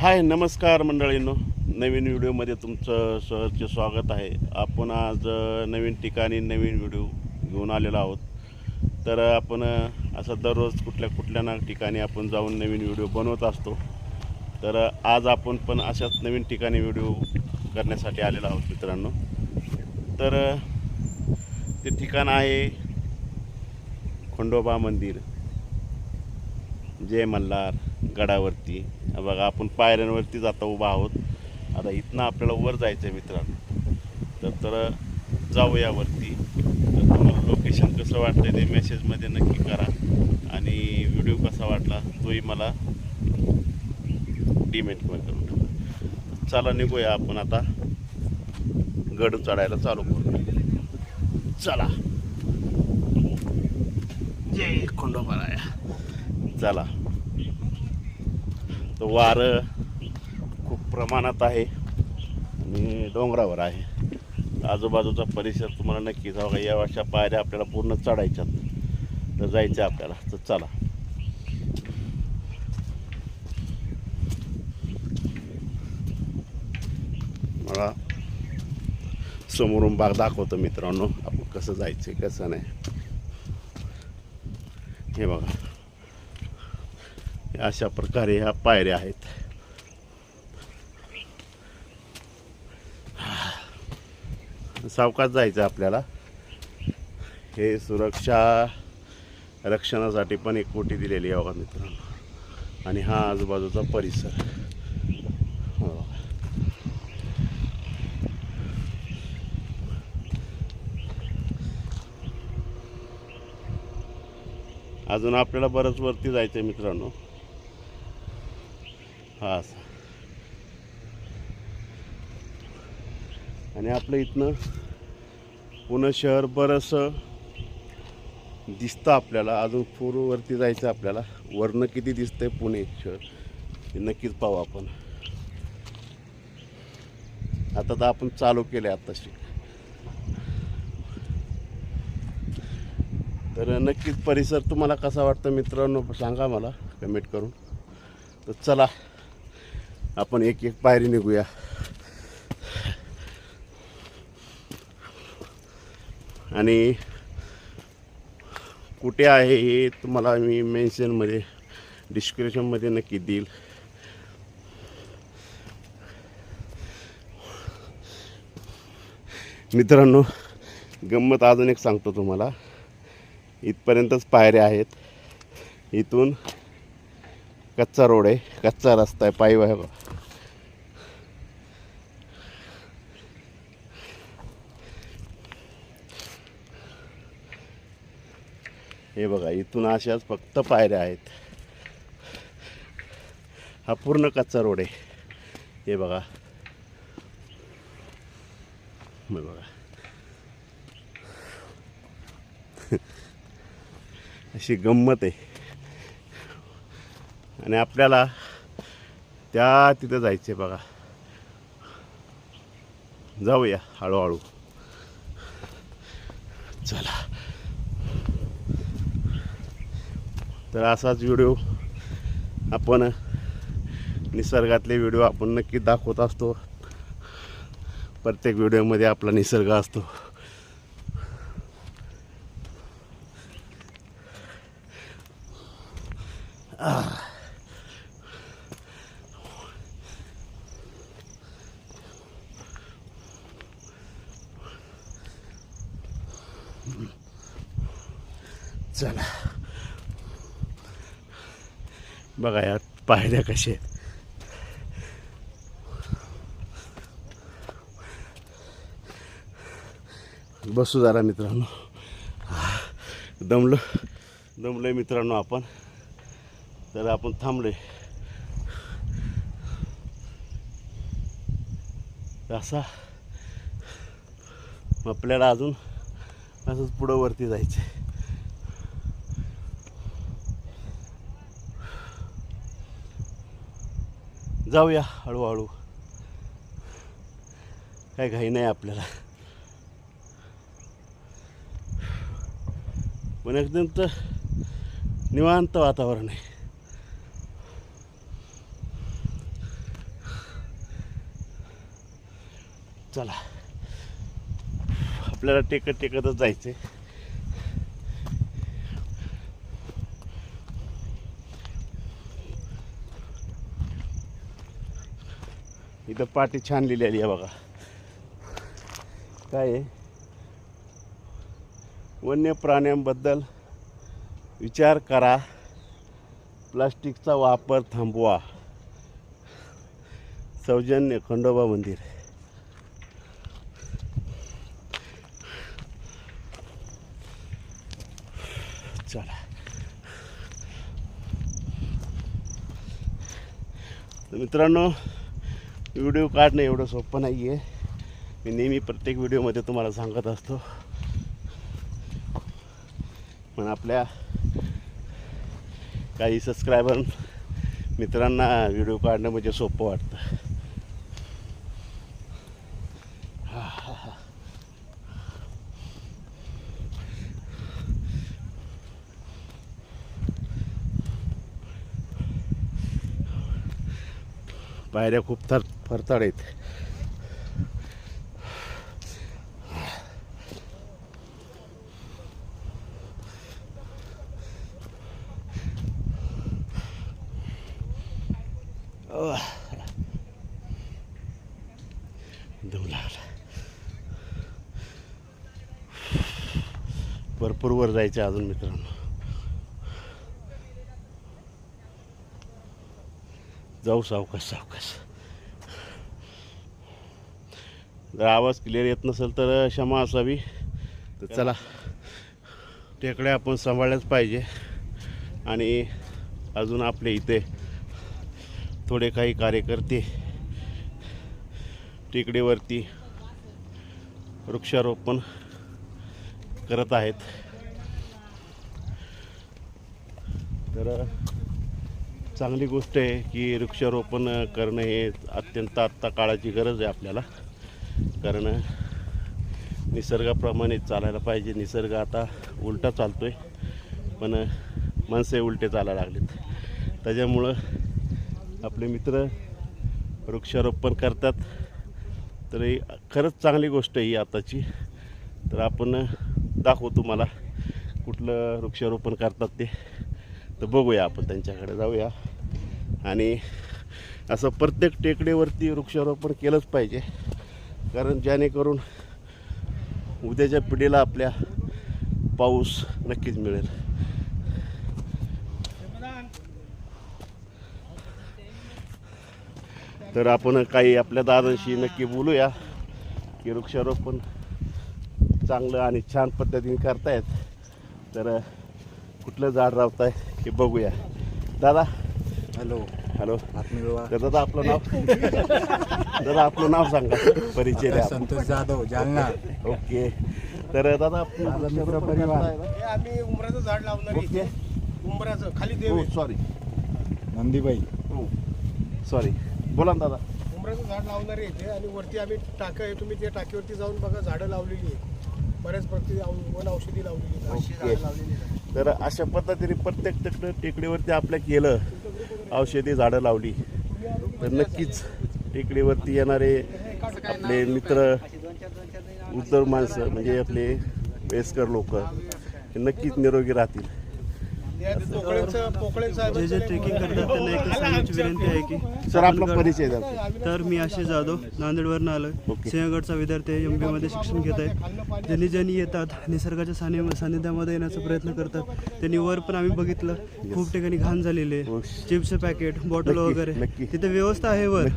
हाय नमस्कार मंडळींनो. नवीन व्हिडिओमध्ये तुमचं सहजचे स्वागत आहे. आपण आज नवीन ठिकाणी नवीन व्हिडिओ घेऊन आलेलो आहोत. तर आपण असं दररोज कुठल्या कुठल्या ना ठिकाणी आपण जाऊन नवीन व्हिडिओ बनवत असतो. तर आज आपण पण अशाच नवीन ठिकाणी व्हिडिओ करण्यासाठी आलेलो आहोत मित्रांनो. तर ते ठिकाण आहे खंडोबा मंदिर. जय मल्हार गडावरती. बघा आपण पायऱ्यांवरती जाता उभा आहोत. आता इथनं आपल्याला वर जायचं आहे मित्रांनो. तर तर जाऊया वरती. तर तुम्हाला लोकेशन कसं वाटतं ते मेसेजमध्ये नक्की करा. आणि व्हिडिओ कसा वाटला तोही मला डिमेंट करून टाका. चला निघूया आपण आता. गड चढायला चालू करू. चला. जय खंडोबाराया चला. तर वारं खूप प्रमाणात आहे आणि डोंगरावर आहे. आजूबाजूचा परिसर तुम्हाला नक्की जाऊ या अशा पायऱ्या आपल्याला पूर्ण चढायच्यात तर जायचं आपल्याला. तर चला. मला समोरून बाग दाखवतो मित्रांनो. आपण कसं जायचं कसं नाही. हे बघा. अशा प्रकारे ह्या पायऱ्या आहेत. सावकाश जायचं आपल्याला. हे सुरक्षा रक्षणासाठी पण एक कोटी दिलेली आहे बघा मित्रांनो. आणि हा आजूबाजूचा परिसर. हो अजून आपल्याला बरंच वरती जायचं आहे मित्रांनो. हा असं. आणि आपलं इथनं पुणे शहर बरंचसं दिसतं आपल्याला. अजून पूर्ववरती जायचं आपल्याला. वरनं किती दिसतंय पुणे शहर हे नक्कीच पाहू आपण. आता तर आपण चालू केले आत्ताशी. तर नक्कीच परिसर तुम्हाला कसा वाटतं मित्रांनो? सांगा मला. कमेंट करून. तर चला आपण एक एक पायरी निघूया. आणि कुठे आहे हे तुम्हाला मी मेन्शनमध्ये डिस्क्रिप्शनमध्ये नक्की देईल. मित्रांनो गंमत अजून एक सांगतो तुम्हाला. इथपर्यंतच पायऱ्या आहेत. इथून कच्चा रोड आहे कच्चा रस्ता आहे पायी हे बघा इथून अशाच फक्त पायऱ्या आहेत. हा पूर्ण कच्चा रोड आहे. हे बघा. बघा. अशी गंमत आहे. आणि आपल्याला त्या तिथं जायचं आहे बघा. जाऊया हळूहळू. चला. तर असाच व्हिडिओ आपण निसर्गातले व्हिडिओ आपण नक्की दाखवत असतो. प्रत्येक व्हिडिओमध्ये आपला निसर्ग असतो चला बघा यात पायऱ्या कशा आहेत. बसू जरा मित्रांनो. दमलो आहे मित्रांनो आपण. तर आपण थांबलोय. असा आपल्याला अजून असंच पुढं वरती जायचं जाऊया हळूहळू. काय घाई नाही आपल्याला. पण एकदम तर निवांत वातावरण आहे. चला. आपल्याला टेकत टेकतच जायचं आहे इथं पाटी छान लिहिलेली आहे बघा. काय आहे? वन्य प्राण्यांबद्दल विचार करा. प्लास्टिकचा वापर थांबवा. सौजन्य खंडोबा मंदिर. चला. मित्रांनो व्हिडिओ काढणं एवढं सोपं नाही आहे मी नेहमी प्रत्येक व्हिडिओमध्ये तुम्हाला सांगत असतो. पण आपल्या काही सबस्क्रायबर मित्रांना व्हिडिओ काढणं म्हणजे सोपं वाटतं. पायऱ्या खूप थर फरताड आहेत. भरपूर वर जायचं अजून मित्रांनो. जाऊ सावकाश सावकाश. जर आवाज क्लिअर येत नसेल तर क्षमा असावी. तर चला. टेकड्या आपण सांभाळल्याच पाहिजे. आणि अजून आपले इथे थोडे काही कार्यकर्ते टेकडीवरती वृक्षारोपण करत आहेत. तर चांगली गोष्ट आहे की वृक्षारोपण करणं हे अत्यंत आत्ता काळाची गरज आहे आपल्याला. कारण निसर्गाप्रमाणे चालायला पाहिजे. निसर्ग आता उलटा चालतो आहे पण माणसे उलटे चालायला लागलेत. त्याच्यामुळं आपले मित्र वृक्षारोपण करतात. तर ही खरंच चांगली गोष्ट आहे ही आताची. तर आपण दाखवू तुम्हाला कुठलं वृक्षारोपण करतात ते. तर बघूया आपण त्यांच्याकडे. जाऊया. आणि असं प्रत्येक टेकडीवरती वृक्षारोपण केलंच पाहिजे. कारण जेणेकरून उद्याच्या पिढीला आपल्या पाऊस नक्कीच मिळेल. तर आपण काही आपल्या दादांशी नक्की बोलूया की वृक्षारोपण चांगलं आणि छान पद्धतीने करतायत. तर कुठलं झाड लावताय हे बघूया. दादा हॅलो. हॅलो. तर दादा आपलं नाव? दादा आपलं नाव सांगा. परिचय द्या. संतोष जाधव जालना. ओके. तर दादा आपण माझा मित्र परिवार. हे आम्ही उमराचं झाड लावणार ओके. उमराचं खाली देव हो आहे. सॉरी नंदीबाई. हो. सॉरी बोला ना दादा. उमराचं झाड लावणार आहे इथे आणि वरती आम्ही टाकं आहे. तुम्ही त्या टाकीवरती जाऊन बघा झाडं लावलेली आहेत. बऱ्याच प्रति वन औषधी लावलेली आहेत. अशी ओके. झाडं लावलेली आहेत तर अशा पद्धतीने प्रत्येक टेकड टेकडीवरती आपल्या केलं. औषधी झाडं लावली. तर नक्कीच टेकडीवरती येणारे आपले मित्र उद्धव माणसं म्हणजे आपले वयस्कर लोक हे नक्कीच निरोगी राहतील. जे जे ट्रेकिंग करतात त्यांना एकच सांगण्याची विनंती आहे की सर आपला परिचय द्या. तर मी आशिष जाधव नांदेडवरनं आलोय. ओके. सिंहगडचा विद्यार्थी एममध्ये शिक्षण घेत आहे. ज्यांनी ज्यांनी येतात निसर्गाच्या सानि सानिध्यामध्ये येण्याचा प्रयत्न करतात. त्यांनी वर पण आम्ही बघितलं. खूप ठिकाणी घाण झालेली आहे. ओके. चिप्सचे पॅकेट बॉटल नक्की, वगैरे. नक्की. तिथे व्यवस्था आहे वर.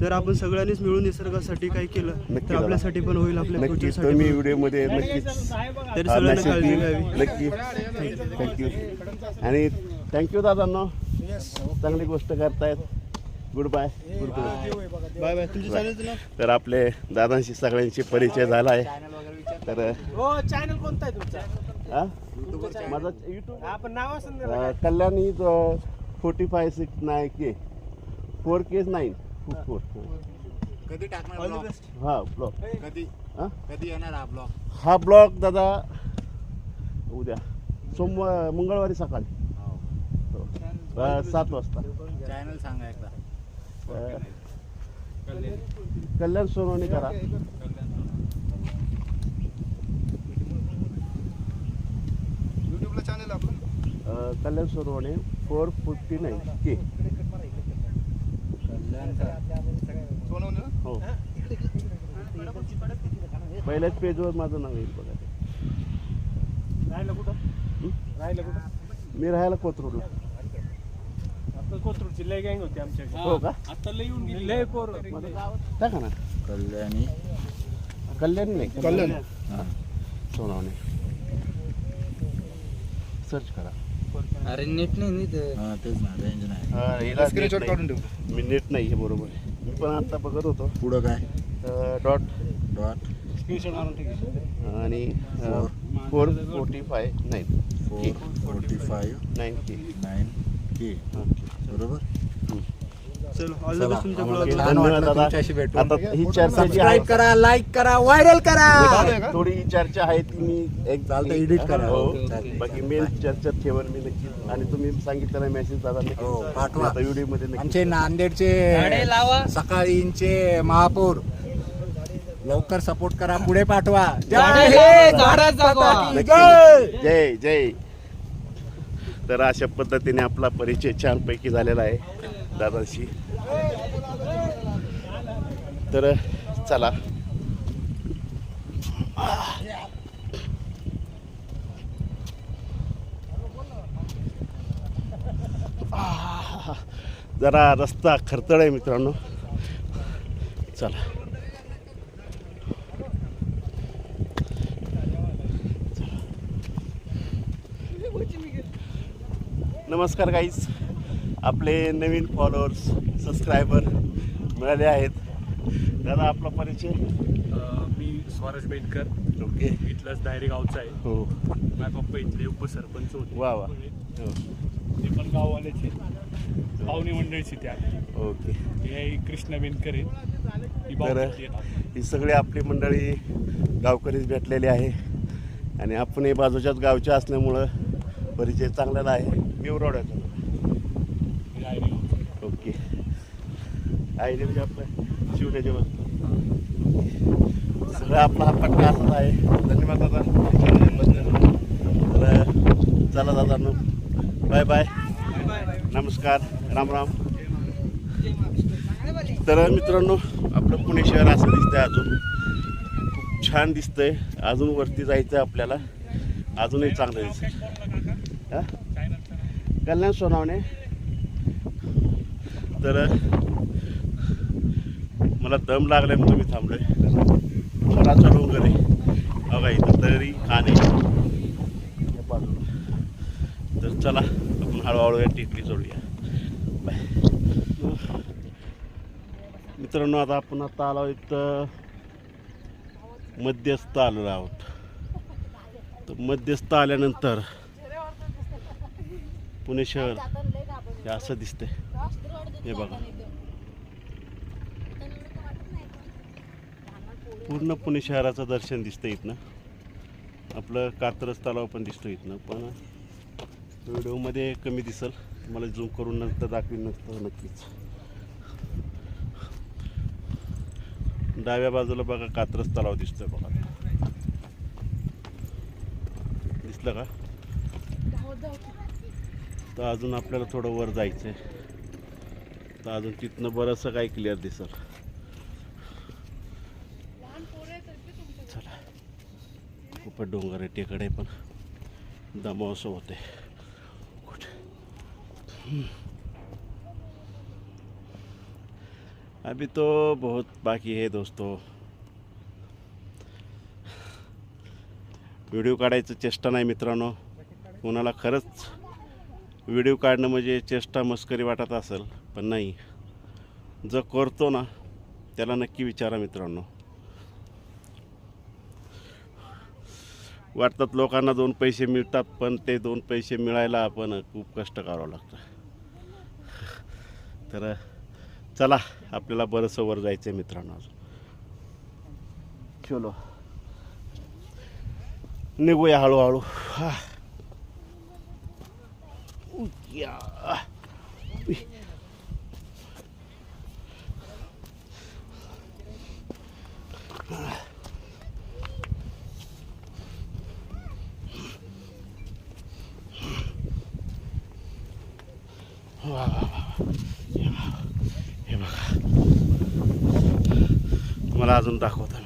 तर आपण सगळ्यांनीच मिळून निसर्गासाठी काही केलं नक्की तर दादा. आपल्यासाठी पण होईल आपल्या नक्की. फ्युचरसाठी तुम्ही. व्हिडिओमध्ये नक्कीच तरी सगळ्यांना काळजी देईल. घ्यावी. नक्की. थँक्यू आणि थँक्यू दादांनो. येस चांगली गोष्ट करतायत. Good bye good bye. Bye bye तर आपले दादांशी सगळ्यांशी परिचय झाला आहे तर हो चॅनल कोणता आहे तुमचा? हा? माझा युट्यूब आपण नाव असं ना Kalyan is forty five six nine K four K nine four कधी टाकणार ब्लॉग हा ब्लॉक कधी? हा? कधी येणार हा ब्लॉग हा ब्लॉक दादा. उद्या. सोमवार मंगळवारी सकाळी. हो. अ, सात वाजता. चॅनल सांगा एकदा. अ, कल्याण सोनवणे करा. युट्यूबला चॅनल आपण अं, Kalyan Sonawane four fifty nine K. Sonawane ना? हो. पहिल्याच पेजवर माझं नाव येईल बघा. ते. राहायला कुठं? हं? राहायला कुठं? मी राहायला कोथरूडला. आपलं कोथरूडची लय गँग होती आमच्या हो का? आता लय येऊन लय पोर. टाका ना. कल्याणी. कल्याण नाही कल्याण. हा. सोनावणे. सर्च करा. अरे नेट नाही हा तेच ना रेंज नाही. हा, हिला नेट स्क्रीनशॉट नाही. काढून ठेव मी नेट नाही हे बरोबर. आहे. मी पण आता बघत होतो. पुढं काय? डॉट डॉट स्क्रीनशॉट मारून आणि four forty five nine. Four forty five nine K. Nine K. बरोबर? चलो ऑल द चला, बेस्ट तुमच्या आम्हाला ब्लॉगला छान धन्यवाद वाटलं दादा. तुमच्याशी भेटून. आता ही चर्चा जी आहे. सबस्क्राईब करा लाईक करा व्हायरल करा. थोडी ही चर्चा आहे ती मी एक चालतं, edit करा. हो. बाकी मेन चर्चा ठेवन मी नक्की आणि तुम्ही सांगितलेला मेसेज दादा नक्की हो, पाठवा. आता व्हिडिओमध्ये नक्की आमचे नांदेडचे सकाळींचे महापौर लवकर सपोर्ट करा पुढे पाठवा. जय जय. तर अशा पद्धतीने आपला परिचय छानपैकी झालेला आहे दादाशी. तर चला. जरा रस्ता खरतळ आहे मित्रांनो. चला. नमस्कार गाईज आपले नवीन फॉलोअर्स सबस्क्रायबर मिळाले आहेत. दादा आपला परिचय? मी स्वराज बेटकर. ओके इथलाच डायरेक्ट गावचा आहे. हो. माझे पप्पा इथले उपसरपंच होते. वा वा. हो. ते पण गाववालेच आहेत. पाहुणे मंडळीची त्या. ओके हे कृष्णा बेनकर आहेत. ही तर आहेत. ही सगळी आपली मंडळी गावकरीच भेटलेली आहे. आणि आपण हे बाजूच्याच गावचे असल्यामुळं परिचय चांगलेला आहे. हे डायरेक्ट गावचे. ओके. आयडी म्हणजे आपलं शिवण्याच्या वस्तू सगळं आपला हा पट्टा असत आहे. धन्यवाद दादा. तर चला दादा नो बाय बाय. नमस्कार. राम राम. तर मित्रांनो आपलं पुणे शहर असं दिसतंय अजून. खूप छान दिसतंय. अजून वरती जायचं आहे आपल्याला. अजूनही चांगलं दिसतं हा? कल्याण सोनावणे. तर मला दम लागला म्हणून मी थांबलोय. थोडाचा डोंगर आहे. बघा इथं तरी खाणे तर चला आपण हळूहळू या टेकडी चढूया बाय. मित्रांनो आता आपण आता आलो इथं मध्यस्थ आलेलो आहोत. तर मध्यस्थ आल्यानंतर पुणे शहर. हे असं दिसतंय. हे बघा. पूर्ण पुणे शहराचं दर्शन दिसतं इथनं. आपलं कात्रज तलाव पण दिसतो इथनं. पण व्हिडिओमध्ये कमी दिसल. मला झूम करून नंतर दाखवीन नसतं नक्कीच. डाव्या बाजूला बघा कात्रज तलाव दिसतोय बघा. दिसलं का? तर अजून आपल्याला थोडं वर जायचं आहे तर अजून तिथनं बरंचसं काय क्लिअर दिसल. चला. खूप डोंगर आहे टेकड पण. दमावसं होते कुठे अभी तो बहुत बाकी है दोस्तों. व्हिडिओ काढायचं चेष्टा नाही मित्रांनो. कोणाला खरंच व्हिडिओ काढणं म्हणजे चेष्टा मस्करी वाटत असेल पण नाही. जो करतो ना त्याला नक्की विचारा मित्रांनो. वाटतात लोकांना दोन पैसे मिळतात पण ते दोन पैसे मिळायला आपण खूप कष्ट करावं लागतं. तर चला आपल्याला बरंचसं वर जायचं आहे मित्रांनो अजून. चलो. निघूया हळूहळू. हा. aqui, ó. Ui. मला अजून दाखवता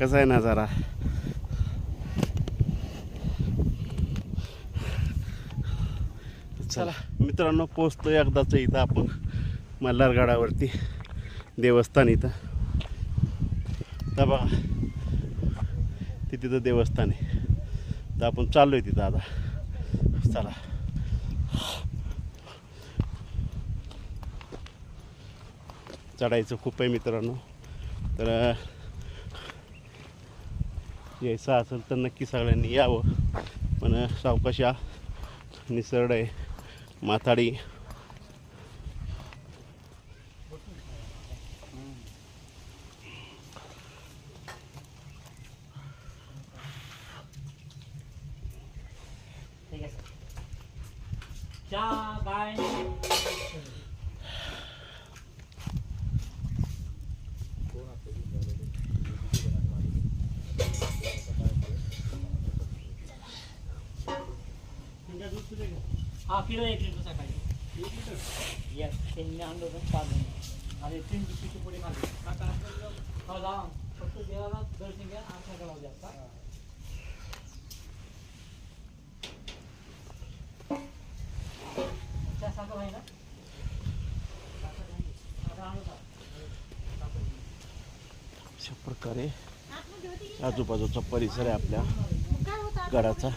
कसा आहे नजारा? चला मित्रांनो पोचतो एकदाच इथं आपण मल्हारगडावरती देवस्थान इथं. तर बघा ते तिथं देवस्थान आहे. तर आपण चाललो आहे तिथं आता. चला. चढायचं खूप आहे मित्रांनो. तर यायचं असेल तर नक्की सगळ्यांनी यावं. पण सावकाश या. आहे. माथाडी हा किलो एक लिटर सकाळी येस त्यांनी आणलं होतं पाच जण हो फक्त देवाला दर्शन घ्या आमच्या गावात जास्त साखर आहे ना अशा प्रकारे आजूबाजूचा परिसर आहे आपल्या गडाचा.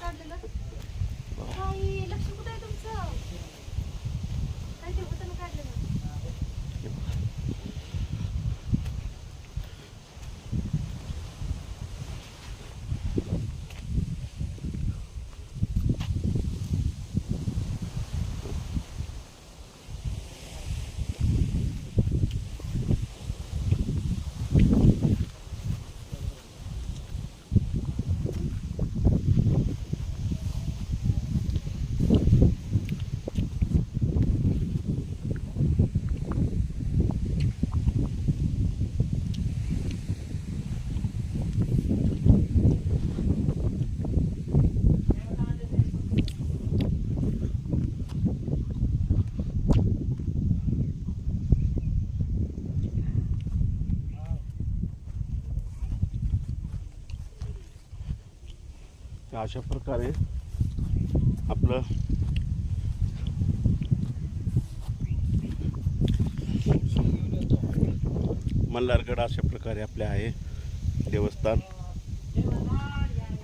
तर अशा प्रकारे आपलं मल्हारगड अशा प्रकारे आपले आहे देवस्थान.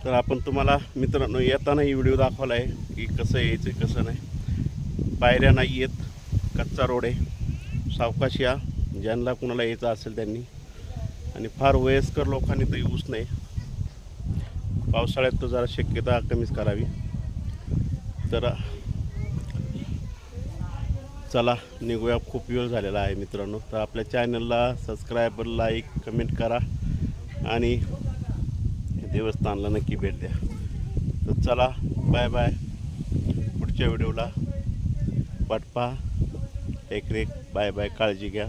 तर आपण तुम्हाला मित्रांनो येतानाही व्हिडिओ दाखवला आहे की कसं यायचं कसं नाही. पायऱ्या नाही येत कच्चा रोड आहे. सावकाश या ज्यांना कुणाला यायचं असेल त्यांनी. आणि फार वयस्कर लोकांनी तर येऊच नाही पावसाळ्यात तर जरा शक्यता कमीच करावी. तर चला निघूया. खूप वेळ झालेला आहे मित्रांनो. तर आपल्या चॅनलला सबस्क्राईब लाईक कमेंट करा आणि देवस्थानला नक्की भेट द्या. तर चला बाय बाय पुढच्या व्हिडिओला वाट पहा. टेक रेक बाय बाय काळजी घ्या.